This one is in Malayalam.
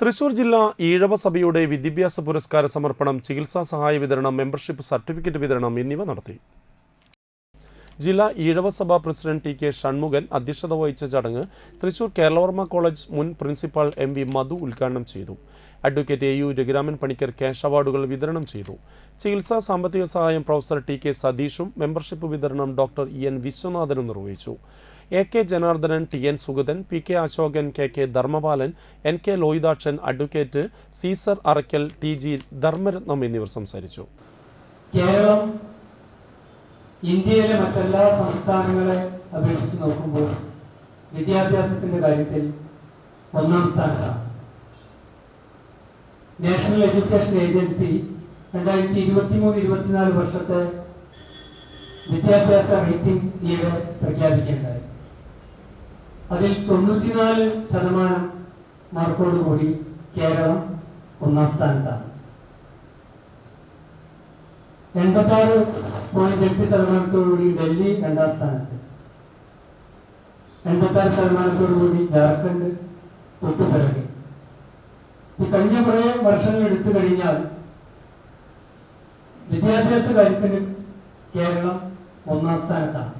തൃശൂർ ജില്ലാ ഈഴവ സഭയുടെ വിദ്യാഭ്യാസ പുരസ്കാര സമർപ്പണം ചികിത്സാ സഹായ വിതരണം മെമ്പർഷിപ്പ് സർട്ടിഫിക്കറ്റ് വിതരണം എന്നിവ നടത്തി. ജില്ലാ ഈഴവ സഭ പ്രസിഡന്റ് ടി കെ ഷൺമുഖൻ അധ്യക്ഷത വഹിച്ച ചടങ്ങ് തൃശൂർ കേരളവർമ്മ കോളേജ് മുൻ പ്രിൻസിപ്പാൾ എം വി മധു ഉദ്ഘാടനം ചെയ്തു. Advocate A U Raghuraman Panicker cash അവാർഡുകൾ വിതരണം ചെയ്തു. ചികിത്സാ സാമ്പത്തിക സഹായം പ്രൊഫസർ ടി കെ സതീഷും മെമ്പർഷിപ്പ് വിതരണം ഡോക്ടർ ഇ എൻ വിശ്വനാഥനും നിർവഹിച്ചു. A K Janardhanan T N Sugathan P K Ashokan K K Dharmapalan N K Lohithakshan advocate Caesar Arakkal T G Dharmaratnam എന്നിവർ സംസാരിച്ചു. കേരളം ഇന്ത്യയിലെ മറ്റെല്ലാ സംസ്ഥാനങ്ങളെ അപേക്ഷിച്ച് നോക്കുമ്പോൾ വിദ്യാഭ്യാസത്തിന്റെ കാര്യത്തിൽ ഒന്നാം സ്ഥാനത്താണ്. നാഷണൽ എഡ്യൂക്കേഷൻ ഏജൻസി രണ്ടായിരത്തി ഇരുപത്തി മൂന്ന് ഇരുപത്തിനാല് വർഷത്തെ വിദ്യാഭ്യാസ റേറ്റിംഗ് ഈയിടെ പ്രഖ്യാപിക്കേണ്ടായി അതിൽ തൊണ്ണൂറ്റിനാല് ശതമാനം മാർക്കോടുകൂടി കേരളം ഒന്നാം സ്ഥാനത്താണ്. എൺപത്താറ് പോയിന്റ് എട്ട് ശതമാനത്തോടുകൂടി ഡൽഹി രണ്ടാം സ്ഥാനത്ത്. എൺപത്താറ് ശതമാനത്തോടുകൂടി ജാർഖണ്ഡ് തൊട്ടുപിറകെ ഈ കഴിഞ്ഞ കുറേ വർഷങ്ങൾ എടുത്തു കഴിഞ്ഞാൽ വിദ്യാഭ്യാസ കാര്യത്തിന് കേരളം ഒന്നാം സ്ഥാനത്താണ്.